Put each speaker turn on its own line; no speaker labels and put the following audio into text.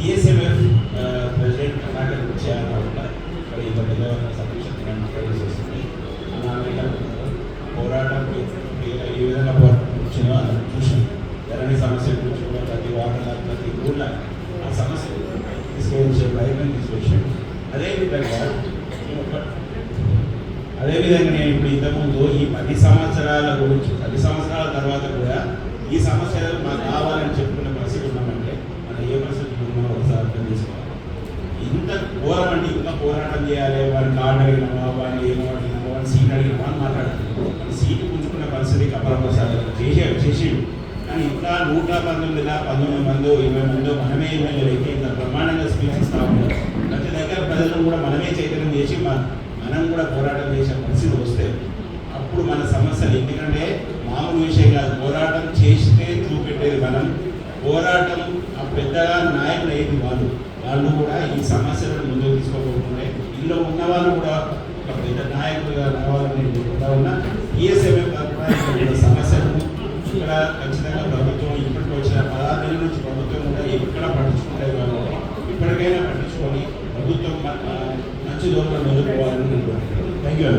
టీఎస్ఎంఎఫ్ president Karnataka వచ్చారన్న ఇక్కడ ఇంత పెద్ద సబ్మిషన్ మాట్లాడాల్సి వస్తుంది మన పోరాటం ఏ- విధంగా పోరాటం వచ్చిందో అది చూసాం ధరణి సమస్య గురించి కూడా ప్రతి వార్డుల ప్రతి ఊళ్ళ ఆ సమస్య తీసుకొచ్చే ప్రయత్నం తీసుకొచ్చాం అదేవిధంగా అదేవిధంగా నేను ఇప్పుడు ఇంతకుముందు ఈ పది సంవత్సరాల గురించి పది సంవత్సరాల తర్వాత కూడా ఈ సమస్యలు మా కావాలని చెప్పుకునే పరిస్థితి ఉన్నామంటే మనం ఏ పరిస్థితి ఉన్నామో ఒకసారి ఇంత ఘోరం ఇంకా పోరాటం చేయాలి వాడిని కార్డు అడిగినావా వాడిని ఏమో అడిగినామా వాడిని సీట్ అడిగినామా అని మాట్లాడాలి మన సీటు పుంజుకునే పరిస్థితి కపల చేసేవి చేసాడు. చేసిండు కానీ ఇంకా నూట పంతొమ్మిది పంతొమ్మిది మందో ఇరవై మందో మనమే ఎమ్మెల్యేలు అయితే ఇంత బ్రహ్మాండంగా స్పీచ్ ఇస్తా ఉన్నాం. ప్రతి దగ్గర ప్రజలను కూడా మనమే చైతన్యం చేసి మనం కూడా పోరాటం చేసే పరిస్థితి వస్తే అప్పుడు మన సమస్యలు. ఎందుకంటే మామూలు విషయం కాదు పోరాటం చేస్తే చూపెట్టేది మనం. పోరాటం ఆ పెద్దగా నాయకులు అయింది వాళ్ళు. వాళ్ళు కూడా ఈ సమస్యలను ముందుకు తీసుకోకపోతుండే ఇందులో ఉన్న వాళ్ళు కూడా ఒక పెద్ద నాయకులుగా రావాలని నేను చెప్తా ఉన్నా. ఈఎస్ఎంఎం తరఫున ఇక్కడ సమస్యలు ఇక్కడ ఖచ్చితంగా ప్రభుత్వం ఇప్పటికి వచ్చిన పదహారు నెలల నుంచి ప్రభుత్వం కూడా ఎక్కడ పట్టించుకుంటే కాబట్టి ఇప్పటికైనా పట్టించుకొని ప్రభుత్వం మ- మంచి దూరంలో నిలుపుకోవాలని థ్యాంక్ యూ